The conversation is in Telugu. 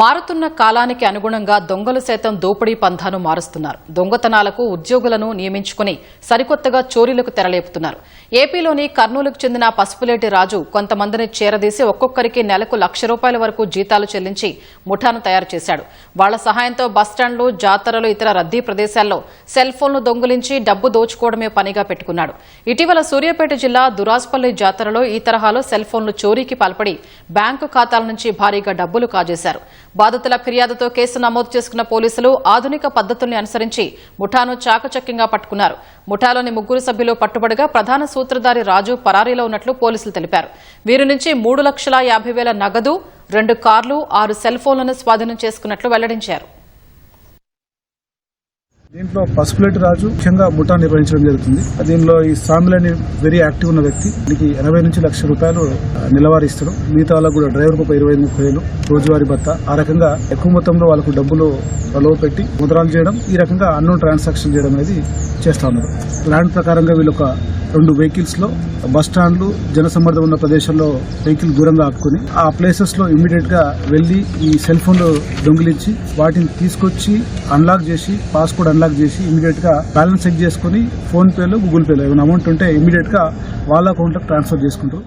మారుతున్న కాలానికి అనుగుణంగా దొంగలు సైతం దోపిడీ పంథాను మారుస్తున్నారు. దొంగతనాలకు ఉద్యోగులను నియమించుకుని సరికొత్తగా చోరీలకు తెరలేపుతున్నారు. ఏపీలోని కర్నూలుకు చెందిన పసుపులేటి రాజు కొంతమందిని చేరదీసి ఒక్కొక్కరికి నెలకు లక్ష రూపాయల వరకు జీతాలు చెల్లించి ముఠాను తయారు చేశాడు. వాళ్ళ సహాయంతో బస్టాండ్లు జాతరలు ఇతర రద్దీ ప్రదేశాల్లో సెల్ ఫోన్లు దొంగిలించి డబ్బు దోచుకోవడమే పనిగా పెట్టుకున్నాడు. ఇటీవల సూర్యాపేట జిల్లా దురాస్పల్లి జాతరలో ఈ తరహాలో సెల్ ఫోన్లు చోరీకి పాల్పడి బ్యాంకు ఖాతాల నుంచి భారీగా డబ్బులు కాజేశారు. బాధితుల ఫిర్యాదుతో కేసు నమోదు చేసుకున్న పోలీసులు ఆధునిక పద్ధతుల్ని అనుసరించి ముఠాను చాకచక్యంగా పట్టుకున్నారు. ముఠాలోని ముగ్గురు సభ్యులు పట్టుబడగా ప్రధాన సూత్రధారి రాజు పరారీలో ఉన్నట్లు పోలీసులు తెలిపారు. వీరి నుంచి మూడు లక్షల యాభై వేల నగదు రెండు కార్లు ఆరు సెల్ ఫోన్లను స్వాధీనం చేసుకున్నట్లు వెల్లడించారు. దీంట్లో పసుపులేటి రాజు ముఖ్యంగా ముఠా నిర్వహించడం జరుగుతుంది. దీనిలో ఈ సామిల్ వెరీ యాక్టివ్ ఉన్న వ్యక్తి. దీనికి ఎనభై నుంచి లక్ష రూపాయలు నిలవారి ఇస్తాడు మిగతా వాళ్ళకు కూడా డ్రైవర్ ఒక ఇరవై ముప్పై వేలు రోజువారీ భత్త. ఆ రకంగా ఎక్కువ మొత్తంలో వాళ్ళకు డబ్బులు ప్రలోభ పెట్టి ముద్రాలు చేయడం ఈ రకంగా అన్నోన్ ట్రాన్సాక్షన్ చేయడం అనేది చేస్తా ఉన్నారు. ప్లాన్ ప్రకారంగా వీళ్ళొక రెండు వెహికల్స్లో బస్ స్టాండ్లు జనసమ్మర్దం ఉన్న ప్రదేశంలో వెహికల్ దూరంగా ఆపుకుని ఆ ప్లేసెస్లో ఇమీడియట్గా వెళ్ళి ఈ సెల్ ఫోన్లు దొంగిలించి వాటిని తీసుకొచ్చి అన్లాక్ చేసి పాస్వర్డ్ అన్లాక్ చేసి ఇమీడియట్గా బ్యాలెన్స్ చెక్ చేసుకుని ఫోన్ పేలో గూగుల్ పేలో ఏమైనా అమౌంట్ ఉంటే ఇమీడియట్గా వాళ్ళ అకౌంట్లో ట్రాన్స్ఫర్ చేసుకుంటారు.